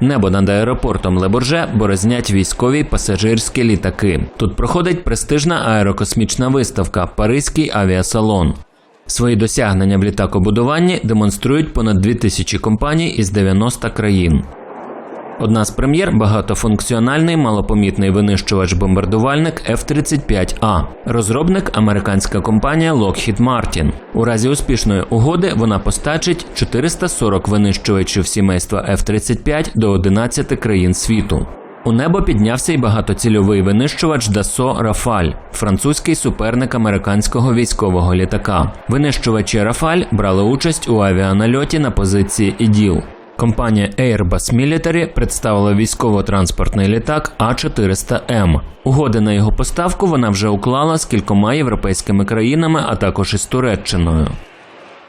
Небо над аеропортом Леборже борознять військові пасажирські літаки. Тут проходить престижна аерокосмічна виставка Паризький авіасалон. Свої досягнення в літакобудуванні демонструють понад 2000 компаній із 90 країн. Одна з прем'єр багатофункціональний малопомітний винищувач-бомбардувальник F-35A. Розробник американська компанія Lockheed Martin. У разі успішної угоди вона постачить 440 винищувачів сімейства F-35 до 11 країн світу. У небо піднявся й багатоцільовий винищувач Dassault Rafale, французький суперник американського військового літака. Винищувачі Rafale брали участь у авіанальоті на позиції іділ. Компанія Airbus Military представила військово-транспортний літак А400М. Угоди на його поставку вона вже уклала з кількома європейськими країнами, а також із Туреччиною.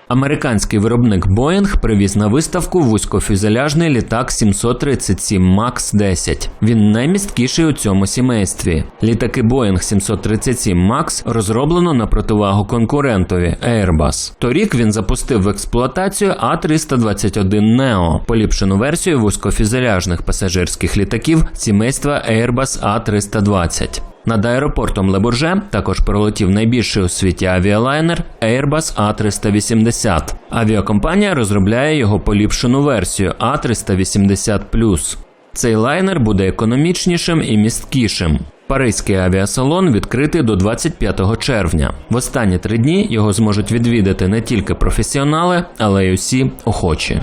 Американський виробник Boeing привіз на виставку вузькофюзеляжний літак 737 MAX 10. Він наймісткіший у цьому сімействі. Літаки Boeing 737 MAX розроблено на противагу конкурентові Airbus. Торік він запустив в експлуатацію А321 Neo, поліпшену версію вузькофюзеляжних пасажирських літаків сімейства Airbus A320. Над аеропортом Лебурже також пролетів найбільший у світі авіалайнер Airbus A380. Авіакомпанія розробляє його поліпшену версію A380+. Цей лайнер буде економічнішим і місткішим. Паризький авіасалон відкритий до 25 червня. В останні три дні його зможуть відвідати не тільки професіонали, але й усі охочі.